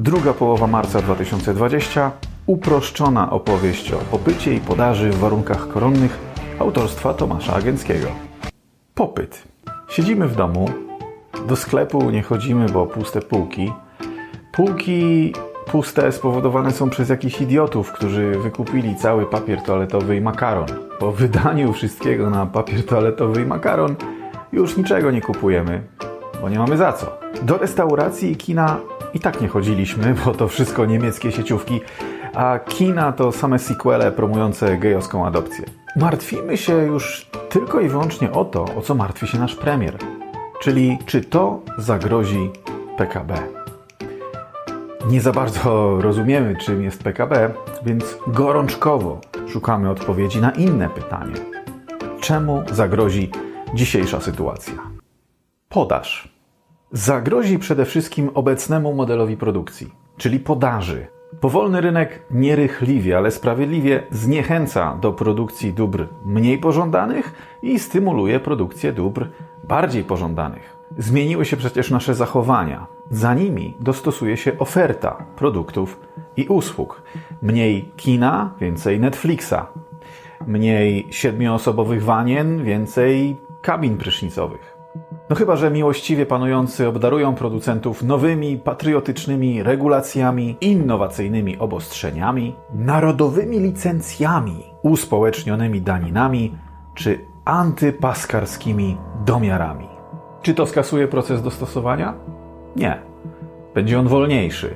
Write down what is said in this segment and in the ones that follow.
Druga połowa marca 2020. Uproszczona opowieść o popycie i podaży w warunkach koronnych autorstwa Tomasza Agenckiego. Popyt. Siedzimy w domu, do sklepu nie chodzimy, bo puste półki. Półki puste spowodowane są przez jakichś idiotów, którzy wykupili cały papier toaletowy i makaron. Po wydaniu wszystkiego na papier toaletowy i makaron już niczego nie kupujemy, bo nie mamy za co. Do restauracji i kina i tak nie chodziliśmy, bo to wszystko niemieckie sieciówki, a kina to same sequele promujące gejowską adopcję. Martwimy się już tylko i wyłącznie o to, o co martwi się nasz premier, czyli czy to zagrozi PKB. Nie za bardzo rozumiemy, czym jest PKB, więc gorączkowo szukamy odpowiedzi na inne pytanie. Czemu zagrozi dzisiejsza sytuacja? Podaż. Zagrozi przede wszystkim obecnemu modelowi produkcji, czyli podaży. Powolny rynek nierychliwie, ale sprawiedliwie zniechęca do produkcji dóbr mniej pożądanych i stymuluje produkcję dóbr bardziej pożądanych. Zmieniły się przecież nasze zachowania. Za nimi dostosuje się oferta produktów i usług. Mniej kina, więcej Netflixa. Mniej siedmioosobowych wanien, więcej kabin prysznicowych. No chyba, że miłościwie panujący obdarują producentów nowymi, patriotycznymi regulacjami, innowacyjnymi obostrzeniami, narodowymi licencjami, uspołecznionymi daninami czy antypaskarskimi domiarami. Czy to skasuje proces dostosowania? Nie. Będzie on wolniejszy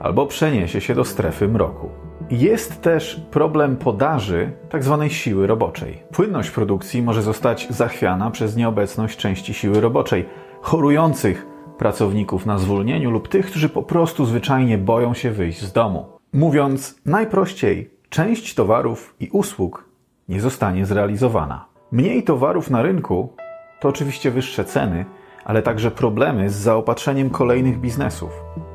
albo przeniesie się do strefy mroku. Jest też problem podaży tzw. siły roboczej. Płynność produkcji może zostać zachwiana przez nieobecność części siły roboczej, chorujących pracowników na zwolnieniu lub tych, którzy po prostu zwyczajnie boją się wyjść z domu. Mówiąc najprościej, część towarów i usług nie zostanie zrealizowana. Mniej towarów na rynku to oczywiście wyższe ceny, ale także problemy z zaopatrzeniem kolejnych biznesów.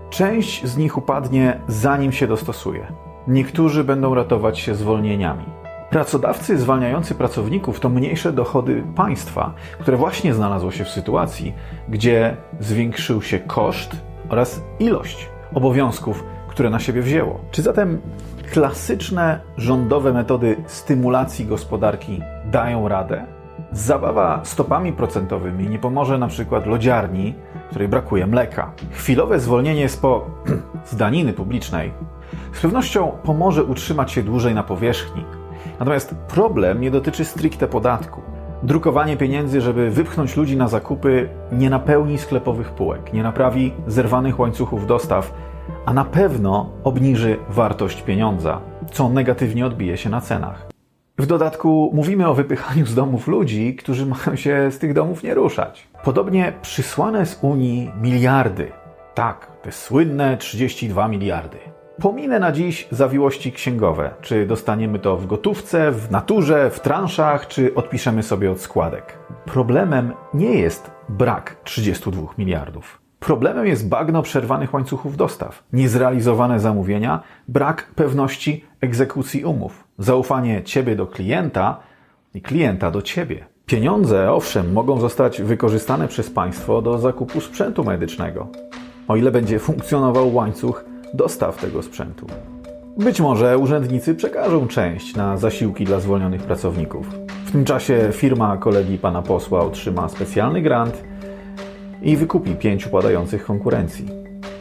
Część z nich upadnie zanim się dostosuje. Niektórzy będą ratować się zwolnieniami. Pracodawcy zwalniający pracowników to mniejsze dochody państwa, które właśnie znalazło się w sytuacji, gdzie zwiększył się koszt oraz ilość obowiązków, które na siebie wzięło. Czy zatem klasyczne rządowe metody stymulacji gospodarki dają radę? Zabawa stopami procentowymi nie pomoże na przykład lodziarni, której brakuje mleka. Chwilowe zwolnienie z, po... z daniny publicznej z pewnością pomoże utrzymać się dłużej na powierzchni. Natomiast problem nie dotyczy stricte podatku. Drukowanie pieniędzy, żeby wypchnąć ludzi na zakupy, nie napełni sklepowych półek, nie naprawi zerwanych łańcuchów dostaw, a na pewno obniży wartość pieniądza, co negatywnie odbije się na cenach. W dodatku mówimy o wypychaniu z domów ludzi, którzy mają się z tych domów nie ruszać. Podobnie przysłane z Unii miliardy. Tak, te słynne 32 miliardy. Pominę na dziś zawiłości księgowe. Czy dostaniemy to w gotówce, w naturze, w transzach, czy odpiszemy sobie od składek. Problemem nie jest brak 32 miliardów. Problemem jest bagno przerwanych łańcuchów dostaw, niezrealizowane zamówienia, brak pewności egzekucji umów, zaufanie ciebie do klienta i klienta do ciebie. Pieniądze, owszem, mogą zostać wykorzystane przez państwo do zakupu sprzętu medycznego, o ile będzie funkcjonował łańcuch dostaw tego sprzętu. Być może urzędnicy przekażą część na zasiłki dla zwolnionych pracowników. W tym czasie firma kolegi pana posła otrzyma specjalny grant i wykupi pięciu padających konkurencji.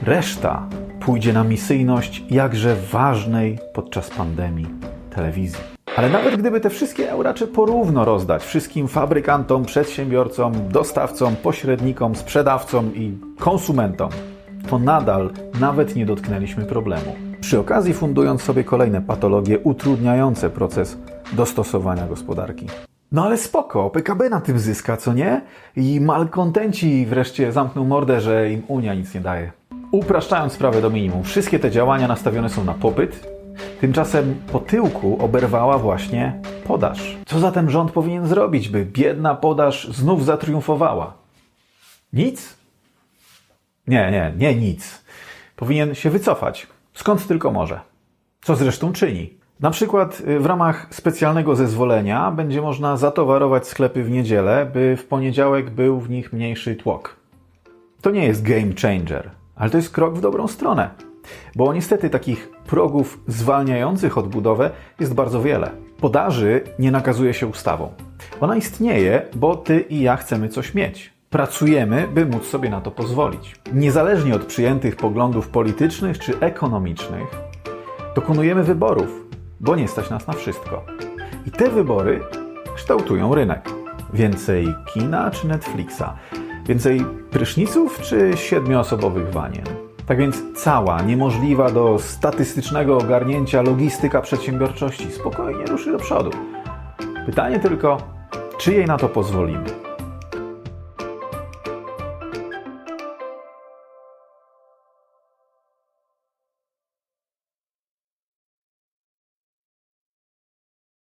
Reszta pójdzie na misyjność jakże ważnej podczas pandemii telewizji. Ale nawet gdyby te wszystkie euracze porówno rozdać wszystkim fabrykantom, przedsiębiorcom, dostawcom, pośrednikom, sprzedawcom i konsumentom, to nadal nawet nie dotknęliśmy problemu. Przy okazji fundując sobie kolejne patologie utrudniające proces dostosowania gospodarki. No ale spoko, PKB na tym zyska, co nie? I malkontenci wreszcie zamkną mordę, że im Unia nic nie daje. Upraszczając sprawę do minimum, wszystkie te działania nastawione są na popyt, tymczasem po tyłku oberwała właśnie podaż. Co zatem rząd powinien zrobić, by biedna podaż znów zatriumfowała? Nic? Nie, nie, nie nic. Powinien się wycofać, skąd tylko może. Co zresztą czyni. Na przykład y, w ramach specjalnego zezwolenia będzie można zatowarować sklepy w niedzielę, by w poniedziałek był w nich mniejszy tłok. To nie jest game changer, ale to jest krok w dobrą stronę. Bo niestety takich progów zwalniających odbudowę jest bardzo wiele. Podaży nie nakazuje się ustawą. Ona istnieje, bo ty i ja chcemy coś mieć. Pracujemy, by móc sobie na to pozwolić. Niezależnie od przyjętych poglądów politycznych czy ekonomicznych, dokonujemy wyborów, bo nie stać nas na wszystko. I te wybory kształtują rynek. Więcej kina czy Netflixa? Więcej pryszniców czy siedmioosobowych wanien? Tak więc cała, niemożliwa do statystycznego ogarnięcia logistyka przedsiębiorczości spokojnie ruszy do przodu. Pytanie tylko, czy jej na to pozwolimy?